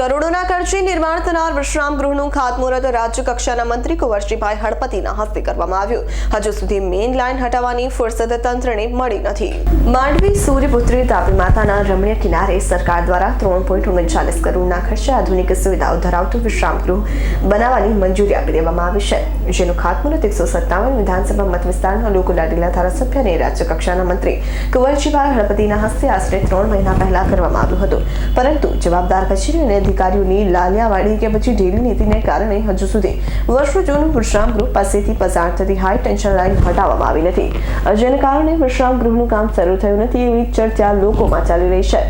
કરોડોના ખર્ચે નિર્માણ થનાર વિશ્રામ ગૃહનું ખાતમુહૂર્ત રાજ્ય મંત્રી કુંવરજીભાઈ હળપતિના હસ્તે કરવામાં આવ્યું. હજુ સુધી મેઇન લાઇન હટાવવાની ફુરસદ તંત્રને મળી નથી. માંડવી સૂર્યપુત્રી તાપી માતાના રમણીય કિનારે સરકાર દ્વારા ત્રણ પોઈન્ટ ઓગણચાલીસ કરોડના ખર્ચે આધુનિક સુવિધાઓ ધરાવતું વિશ્રામ ગૃહ બનાવવાની મંજૂરી આપી દેવામાં આવી છે. જેનું ખાતમુહૂર્ત એકસો સત્તાવન વિધાનસભા મત વિસ્તારના લોકલાડીલા ધારાસભ્ય અને રાજ્ય કક્ષાના મંત્રી કુંવરજીભાઈ હળપતિના હસ્તે આશરે ત્રણ મહિના પહેલા કરવામાં આવ્યું હતું. પરંતુ જવાબદાર કચેરી અને અધિકારીઓની લાલિયાવાડી કે પછી ઢીલી નીતિને કારણે હજુ સુધી વર્ષો જૂનું વિશ્રામ ગૃહ પાસેથી પસાર થતી હાઈ ટેન્શન લાઇન હટાવવામાં આવી નથી. જેને કારણે વિશ્રામ ગૃહનું કામ શરૂ થયું નથી એવી ચર્ચા લોકોમાં ચાલી રહી છે.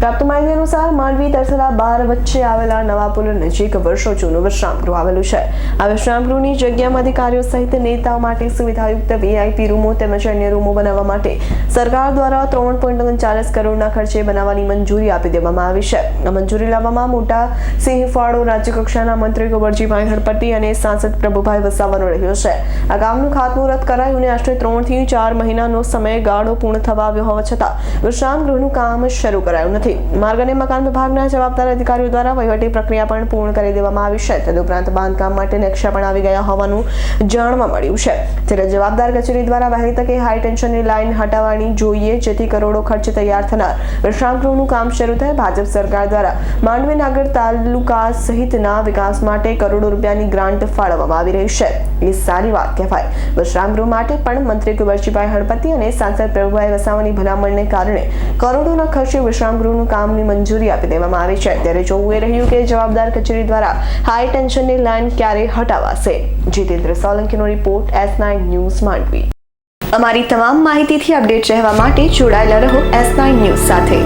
પ્રાપ્ત માહિતી અનુસાર માંડવી તરસરા બાર વચ્ચે આવેલા નવા પુલ નજીક વર્ષો જૂનું વિશ્રામગૃહ આવેલું છે. આ વિશ્રામગૃહની જગ્યામાં અધિકારીઓ સહિત નેતાઓ માટે સુવિધાયુક્ત વીઆઈપી રૂમો તેમજ અન્ય રૂમો બનાવવા માટે સરકાર દ્વારા ત્રણ પોઈન્ટ ઓગણચાલીસ કરોડના ખર્ચે બનાવવાની મંજૂરી આપી દેવામાં આવી છે. આ મંજૂરી લાવવામાં મોટા સિંહ ફાળો રાજ્યકક્ષાના મંત્રી કુંવરજીભાઈ હળપતિ અને સાંસદ પ્રભુભાઈ વસાવાનો રહ્યો છે. આ ગામનું ખાતમુહૂર્ત કરાયું અને આશરે ત્રણથી ચાર મહિનાનો સમય ગાળો પૂર્ણ થવા આવ્યો હોવા છતાં વિશ્રામગૃહનું કામ શરૂ કરાયું નથી. માર્ગ અને મકાન વિભાગના જવાબદાર અધિકારીઓ દ્વારા વહીવટી પ્રક્રિયા પણ પૂર્ણ કરી દેવામાં આવી છે. તદુપરાંત બાંધકામ માટે નકશા પણ આવી ગયા હોવાનું જાણવા મળ્યું છે. ત્યારે જવાબદાર કચેરી દ્વારા વહેલી તકે હાઈ ટેન્શનની લાઇન હટાવવાની જોઈએ, જેથી કરોડો ખર્ચ તૈયાર થનાર વિશ્રામગૃહનું કામ શરૂ થાય, ભાજપ સરકાર દ્વારા માંડવી નાગર તાલુકા સહિતના વિકાસ માટે કરોડો રૂપિયાની ગ્રાન્ટ ફાળવવામાં આવી રહી છે. એ સારી વાત કહેવાય. વિશ્રામ ગૃહ માટે પણ મંત્રી કુંવરજીભાઈ હળપતિ અને સાંસદ પ્રભુભાઈ વસાવાની ભલામણને કારણે કરોડોના ખર્ચે વિશ્રામ ગૃહનું કામની મંજૂરી આપી દેવામાં આવી છે. ત્યારે જોવું એ રહ્યું કે જવાબદાર કચેરી દ્વારા હાઈ ટેન્શનની લાઇન ક્યારે હટાવાશે. Jitendra સોલંકીનો report S nine news Mandvi. અમારી તમામ માહિતીથી અપડેટ રહેવા માટે જોડાયેલા રહો એસ નાઇન ન્યૂઝ સાથે.